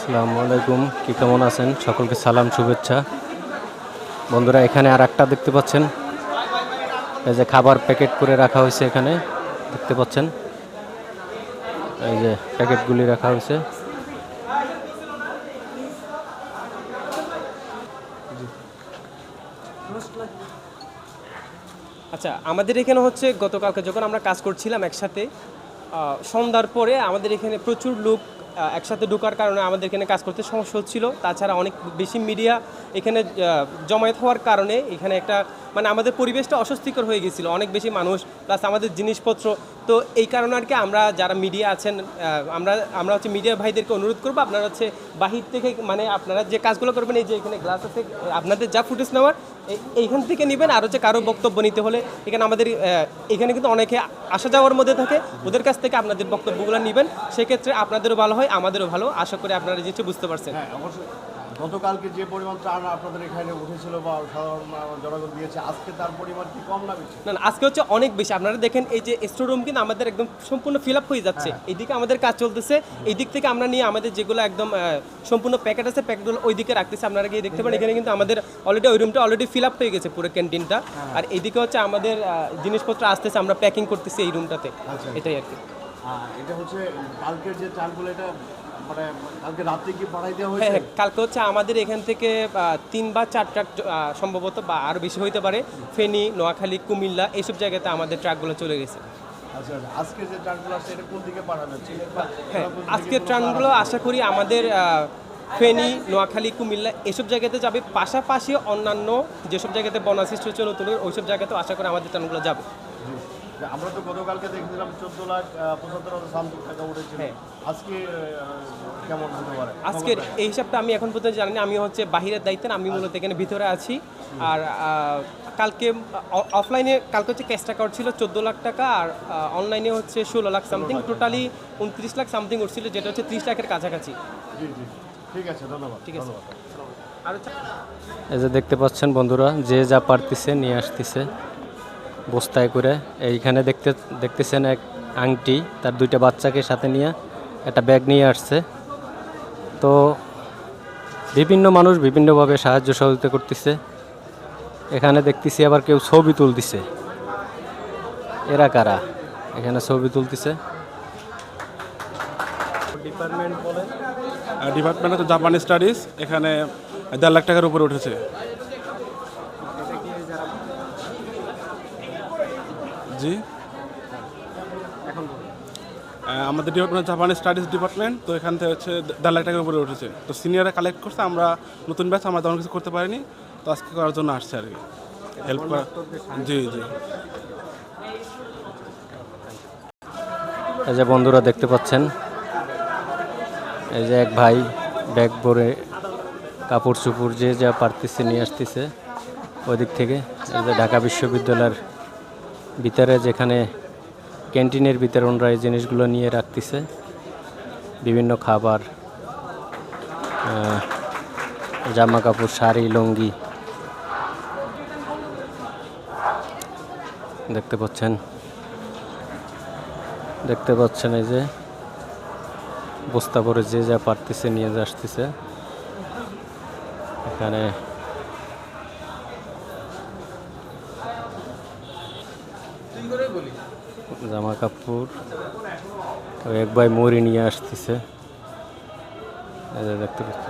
আসসালামু আলাইকুম। কি কেমন আছেন? সকলকে সালাম, শুভেচ্ছা। বন্ধুরা, এখানে আর একটা দেখতে পাচ্ছেন। এই যে খাবার প্যাকেট করে রাখা হয়েছে এখানে, দেখতে পাচ্ছেন? এই যে প্যাকেটগুলি রাখা হয়েছে। আচ্ছা আমাদের এখানে হচ্ছে গতকালকে যখন আমরা কাজ করছিলাম একসাথে সন্ধ্যার পরে আমাদের এখানে প্রচুর লোক একসাথে ঢোকার কারণে আমাদের এখানে কাজ করতে সমস্যা হচ্ছিল। তাছাড়া অনেক বেশি মিডিয়া এখানে জমায়েত হওয়ার কারণে এখানে একটা মানে আমাদের পরিবেশটা অস্বস্তিকর হয়ে গেছিল। অনেক বেশি মানুষ প্লাস আমাদের জিনিসপত্র। তো এই কারণে আর কি আমরা যারা মিডিয়া আছেন আমরা আমরা হচ্ছে মিডিয়া ভাইদেরকে অনুরোধ করব, আপনারা হচ্ছে বাহির থেকে মানে আপনারা যে কাজগুলো করবেন, এই যে এখানে গ্লাস আছে, আপনাদের যা ফুটেজ নেওয়ার এই- এইখান থেকে নেবেন। আর হচ্ছে কারও বক্তব্য নিতে হলে এখানে আমাদের এখানে কিন্তু অনেকে আসা যাওয়ার মধ্যে থাকে। ওদের কাছ থেকে আপনাদের বক্তব্যগুলো নেবেন। সেক্ষেত্রে আপনাদেরও ভালো হয়। আমাদেরও ভালো। আশা করি আপনারা জিনিসটা বুঝতে পারছেন। হ্যাঁ অবশ্যই। গতকালকে যে পরিমাণ ত্রাণ আপনাদের এখানে উঠেছিল বা সাধারণ জনগণ দিয়েছে আজকে তার পরিমাণ কি কম না বেশি? না না, আজকে হচ্ছে অনেক বেশি। আপনারা দেখেন এই যে স্টোরুম কিন্তু আমাদের একদম সম্পূর্ণ ফিল আপ হয়ে যাচ্ছে। এইদিকে আমাদের কাজ চলতেছে। এই দিক থেকে আমরা নিয়ে আমাদের যেগুলো একদম সম্পূর্ণ প্যাকেট আছে প্যাকেটগুলো ওই দিকে রাখতেছে। আপনারা গিয়ে দেখতে পারেন এখানে কিন্তু আমাদের অলরেডি ওই রুমটা অলরেডি ফিল আপ হয়ে গেছে পুরো ক্যান্টিনটা আর এইদিকে হচ্ছে আমাদের জিনিসপত্র আসতেছে আমরা প্যাকিং করতেছি এই রুমটাতে এটাই আর কি। আর এটা হচ্ছে কালকের যে চালগুলো এটা মানে কালকে রাত্রে কি পাঠাই দেওয়া হ্যাঁ হয়েছে? হ্যাঁ কালকে হচ্ছে আমাদের এখান থেকে তিন বা চার ট্রাক সম্ভবত বা আরও বেশি হইতে পারে ফেনী নোয়াখালী কুমিল্লা এইসব জায়গাতে আমাদের ট্রাকগুলো চলে গেছে। আচ্ছা আচ্ছা আজকে যে ট্রাকগুলো আছে এটা কোন দিকে পাঠানো হ্যাঁ আজকের কোনো আশা করি আমাদের ফেনী নোয়াখালী কুমিল্লা এসব জায়গাতে যাবে পাশাপাশি অন্যান্য যেসব জায়গাতে বনাশিষ্ট হচ্ছে নতুন ওইসব জায়গাতেও আশা করি আমাদের ট্রানগুলো যাবে। আমরা তো গতকালকে দেখছিলাম চোদ্দ লাখ পঁচাত্তর হাজার সামথিং টাকা উঠেছিল। হ্যাঁ। আজকে কেমন হতে পারে? আজকের এই হিসাবটা আমি এখন পর্যন্ত জানি না। আমি হচ্ছে বাহিরের দায়িত্বে আমি মূলত এখানে ভিতরে আছি। আর কালকে অফলাইনে কালকে হচ্ছে ক্যাশ টাকা ছিল চোদ্দ লাখ টাকা আর অনলাইনে হচ্ছে ষোলো লাখ সামথিং টোটালি উনত্রিশ লাখ সামথিং উঠছিল যেটা হচ্ছে ত্রিশ লাখের কাছাকাছি। জি জি। ঠিক আছে ধন্যবাদ। ঠিক আছে। আর এই যে দেখতে পাচ্ছেন বন্ধুরা যে যা পারতেছে নিয়ে আসতেছে। বস্তায় করে এইখানে দেখতে, দেখতেছেন এক আংটি, তার দুইটা বাচ্চাকে সাথে নিয়ে একটা ব্যাগ নিয়ে আসছে। তো বিভিন্ন মানুষ বিভিন্নভাবে সাহায্য সহযোগিতা করতেছে। এখানে দেখতেছি আবার কেউ ছবি তুলতেছে। এরা কারা? এখানে ছবি তুলতেছে। ডিপার্টমেন্ট বলেন ডিপার্টমেন্ট হচ্ছে জাপানি স্টাডিজ। এখানে দেড় লাখ টাকার উপরে উঠেছে। জি। আমাদের ডিপার্টমেন্ট জাপানি স্টাডিজ ডিপার্টমেন্ট তো এখান থেকে হচ্ছে দেড় লাখ টাকার উপরে উঠেছে। তো সিনিয়ররা কালেক্ট করছে, আমরা নতুন ব্যাচ আমরা তেমন কিছু করতে পারিনি, তো আজকে করার জন্য আসছে আর কি। হেল্প করা জি জি। এই যে বন্ধুরা দেখতে পাচ্ছেন, এই যে এক ভাই ব্যাগ ভরে কাপড় চুপড় যে যা পারতেছে নিয়ে আসতেছে, ওই দিক থেকে, এই যে ঢাকা বিশ্ববিদ্যালয়ের ভিতরে যেখানে ক্যান্টিনের ভিতরে ওনারা এই জিনিসগুলো নিয়ে রাখতেছে। বিভিন্ন খাবার জামা কাপড় শাড়ি, লুঙ্গি। দেখতে পাচ্ছেন? দেখতে পাচ্ছেন এই যে বস্তা করে যে যা পারতেছে নিয়ে আসতেছে। এখানে জামা কাপড়। এক ভাই মরি নিয়ে আসতেছে। দেখতে পাচ্ছেন।